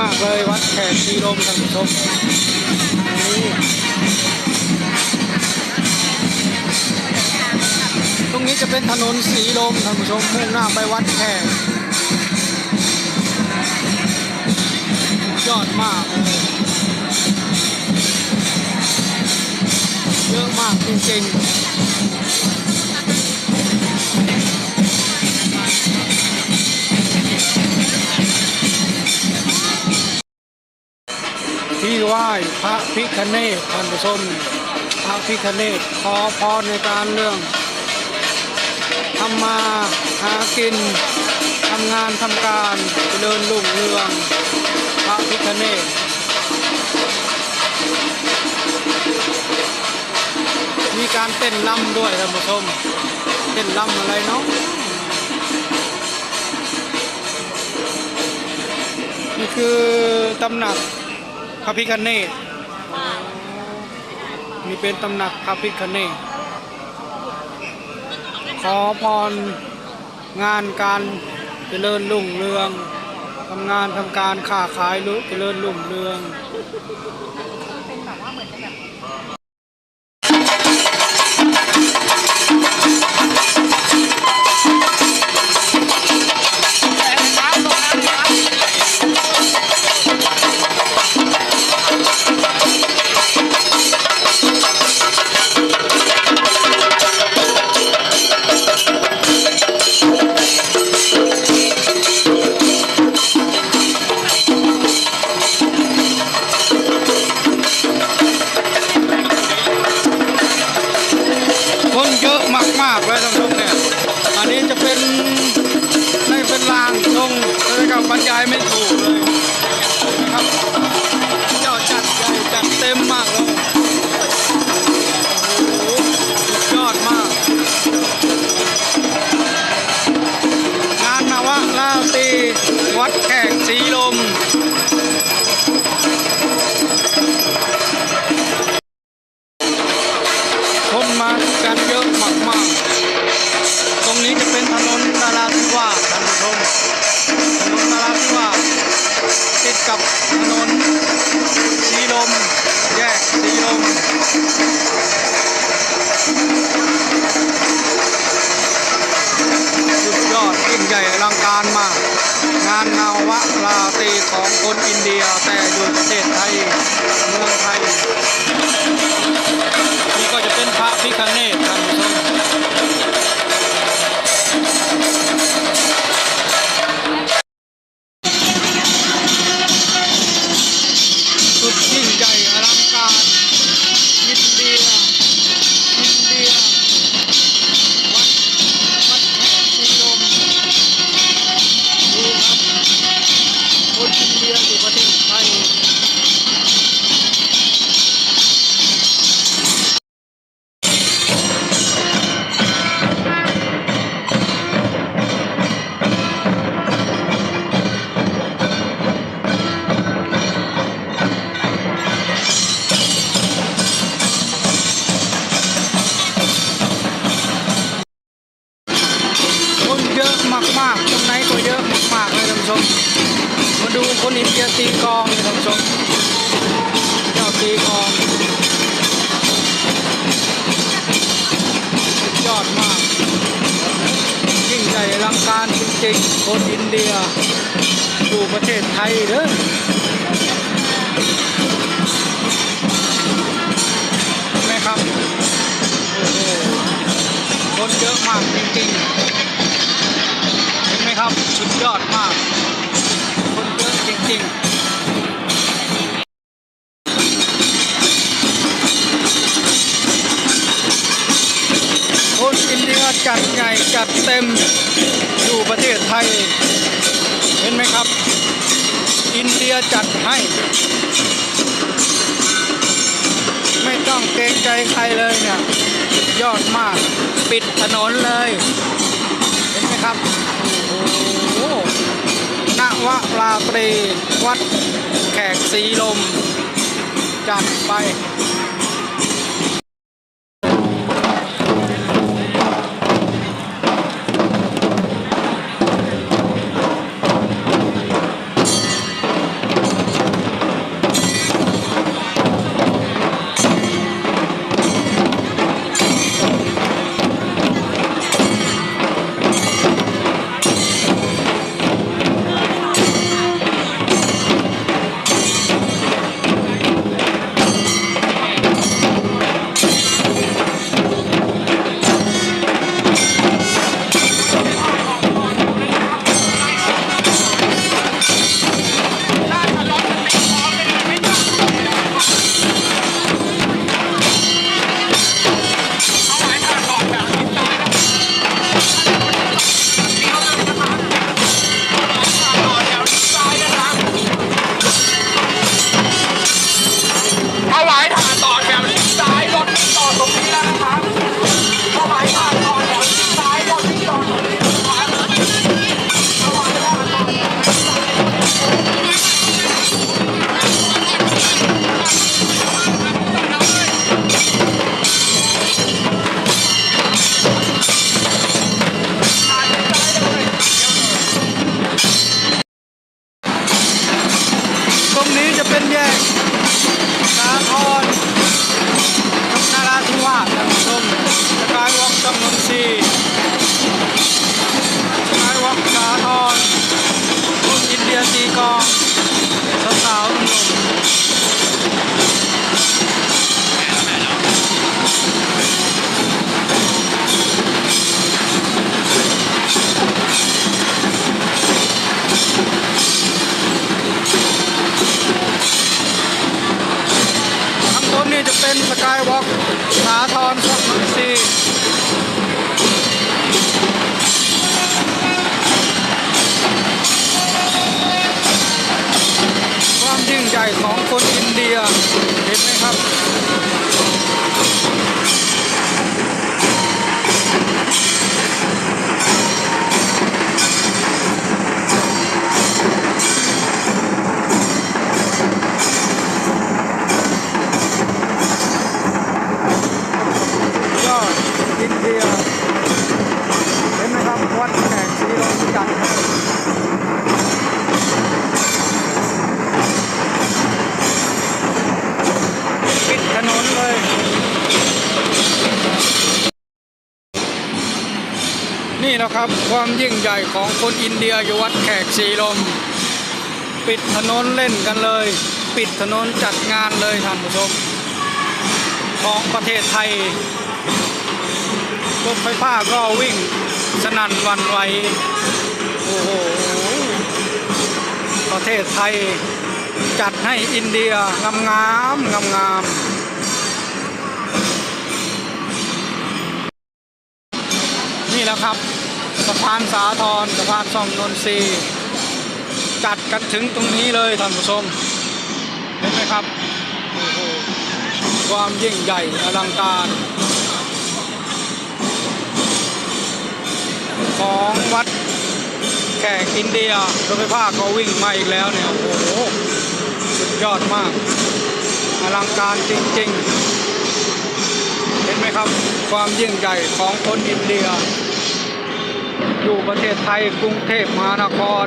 มากเลยวัดแขกสีลมท่านผู้ชมนี่ตรงนี้จะเป็นถนนสีลมท่านผู้ชมมุ่งหน้าไปวัดแขกยอดมากเลยเยอะมากจริงๆ ไหว้พระพิคเนศท่านผู้ชมพระพิคเนศขอพรในการเรื่องทำมาหากินทำงานทำการเจริญรุ่งเรืองพระพิคเนศมีการเต้นล่ำด้วยท่านผู้ชมเต้นล่ำอะไรเนาะนี่คือตำหนัก พระพิคเนตนี่เป็นตำหนักพระพิคเนตขอพรงานการเจริญรุ่งเรืองทำงานทำการค้าขายรู้เจริญรุ่งเรือง วะราตรีของคนอินเดียแต่อยู่ประเทศไทยเมืองไทยนี่ก็จะเป็นพระพิคเนศ คนอินเดียตีกองท่านผู้ชมเจ้าตีกองสุดยอดมาก ยิ่งใหญ่อลังการจริงๆ คนอินเดียอยู่ประเทศไทยเด้อเห็นไหมครับโอ้โหคนเยอะมากจริงๆ เห็นไหมครับ สุดยอดมาก จริงคนอินเดียจัดใหญ่จัดเต็มอยู่ประเทศไทย เห็นไหมครับ อินเดียจัดให้ ไม่ต้องเกรงใจใครเลยเนี่ย ยอดมาก ปิดถนนเลย เห็นไหมครับ นวะราตรีวัดแขกสีลม จัดไป จะเป็นแยกสาทรนาราธิวาสท่านผู้ชมกายวอล์กจำนวนสี่ นี่นะครับ ความยิ่งใหญ่ของคนอินเดียอยู่วัดแขกศรีลม ปิดถนนเล่นกันเลย ปิดถนนจัดงานเลยท่านผู้ชม ของประเทศไทยรถไฟฟ้าก็วิ่งสนั่นวันไหวโอ้โหประเทศไทยจัดให้อินเดียงามงามงามงามนี่แหละครับะพานสาทรสะพานซ่อมนนทรีจัดกันถึงตรงนี้เลยท่านผู้ชมเห็นไหมครับโอ้โหความยิ่งใหญ่อลังการ ของวัดแขกอินเดียรถไฟฟ้าก็วิ่งมาอีกแล้วเนี่ย โอ้โห สุดยอดมาก อลังการจริง ๆ เห็นไหมครับ ความยิ่งใหญ่ของคนอินเดีย อยู่ประเทศไทยกรุงเทพมหานคร